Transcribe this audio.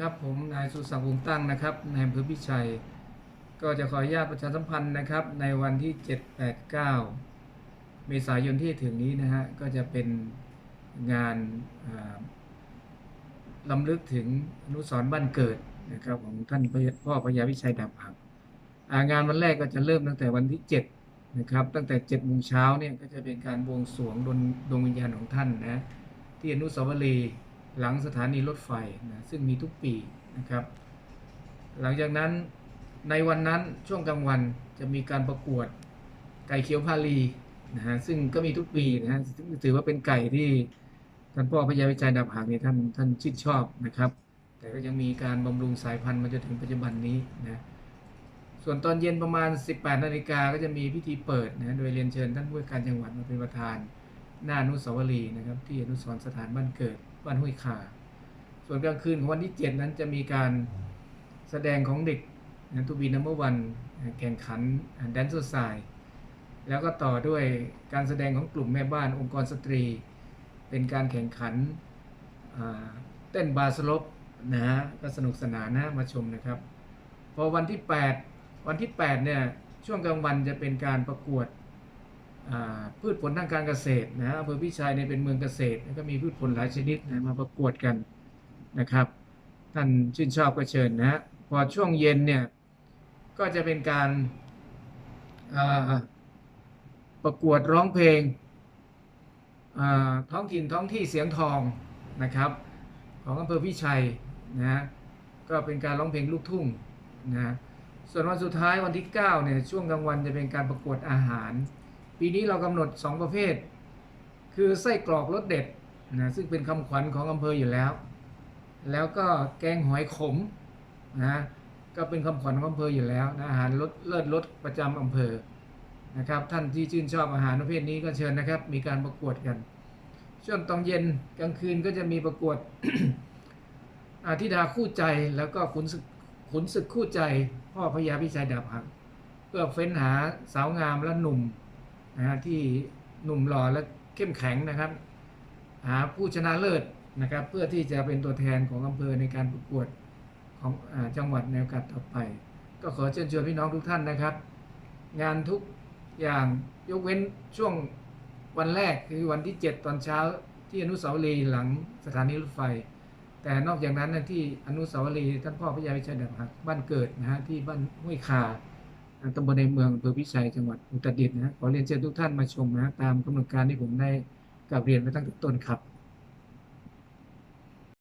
ครับผมนายสุศักดิ์วงตั้งนะครับนายอำเภอพิชัย ก็จะขออนุญาตประชาสัมพันธ์นะครับ ในวันที่ 7 8 9 เมษายนที่ถึงนี้นะฮะก็จะเป็นงานอ่าลำลึกถึงอนุสรบ้านเกิดนะครับของท่านพ่อพญาวิชัยดาบหักอ่างานวันแรกก็จะเริ่มตั้งแต่วันที่ 7 นะครับ ตั้งแต่7โมงเช้าเนี่ยก็จะเป็นการบวงสรวงดวงวิญญาณของท่านนะที่อนุสาวรีย์ หลังสถานีรถไฟนะซึ่งมีทุกปีนะครับ หลังจากนั้นในวันนั้นช่วงกลางวันจะมีการประกวดไก่เขียวพาลีนะฮะซึ่งก็มีทุกปีนะฮะถือว่าเป็นไก่ที่ท่านพ่อพญาวิจัยดาบหางเนี่ยท่านท่านชื่นชอบนะครับ แต่ก็ยังมีการบำรุงสายพันธุ์มาจนถึงปัจจุบันนี้นะส่วนตอนเย็นประมาณ 18นาฬิกาก็จะมีพิธีเปิดนะโดยเรียนเชิญท่านผู้ว่าการจังหวัดมาเป็นประธาน หน้านุสาวรีย์นะครับ ที่อนุสรสถานบ้านเกิดบ้านห้วยขา ส่วนกลางคืนของวันที่ 7 นั้นจะมีการแสดงของเด็กนะทูบีนัมเบอร์วันแข่งขันแดนเซอร์ไซแล้วก็ต่อด้วยการแสดงของกลุ่มแม่บ้านองค์กรสตรี เป็นการแข่งขันเต้นบาสลบนะฮะก็สนุกสนานนะมาชมนะครับ พอวันที่ 8 วันที่8เนี่ยช่วงกลางวันจะเป็นการประกวด พืชผลทางการเกษตรนะอำเภอพิชัยเนี่ยเป็นเมืองเกษตรแล้วก็มีพืชผลหลายชนิดนะมาประกวดกันนะครับ ท่านชื่นชอบก็เชิญนะฮะพอช่วงเย็นเนี่ยก็จะเป็นการประกวดร้องเพลงท้องถิ่นท้องที่เสียงทองนะครับ ของอำเภอพิชัยนะก็เป็นการร้องเพลงลูกทุ่งนะส่วนวันสุดท้ายวันที่9เนี่ยช่วงกลางวันจะเป็นการประกวดอาหาร ปีนี้เรากำหนด 2 ประเภท คือไส้กรอกรสเด็ดนะซึ่งเป็นคำขวัญของอำเภออยู่แล้ว แล้วก็แกงหอยขมนะก็เป็นคำขวัญของอำเภออยู่แล้วนะอาหารรสเลิศรสประจำอำเภอนะครับท่านที่ชื่นชอบอาหารประเภทนี้ก็เชิญนะครับ มีการประกวดกัน ช่วงตอนเย็นกลางคืนก็จะมีประกวดอาธิดาคู่ใจแล้วก็ขุนศึกขุนศึกคู่ใจ พ่อพญาพิชัยดาบหักเพื่อเฟ้นหาสาวงามและหนุ่ม นะฮะที่หนุ่มหล่อและเข้มแข็งนะครับ หาผู้ชนะเลิศนะครับ เพื่อที่จะเป็นตัวแทนของอำเภอในการประกวดของอจังหวัดในโอกาสต่อไป ก็ขอเชิญชวนพี่น้องทุกท่านนะครับ งานทุกอย่างยกเว้นช่วงวันแรกคือวันที่ 7 ตอนเช้าที่อนุสาวรีย์หลังสถานีรถไฟ แต่นอกจากนั้นนะที่อนุสาวรีย์ท่านพ่อพระยาวิชัยดาบหักบ้านเกิดนะฮะที่บ้านห้วยคา ตำบลในเมืองอำเภอพิชัยจังหวัดอุตรดิตถ์นะขอเรียนเชิญทุกท่านมาชมนะตามกำหนดการที่ผมได้กลับเรียนไปตั้งแต่ต้นครับ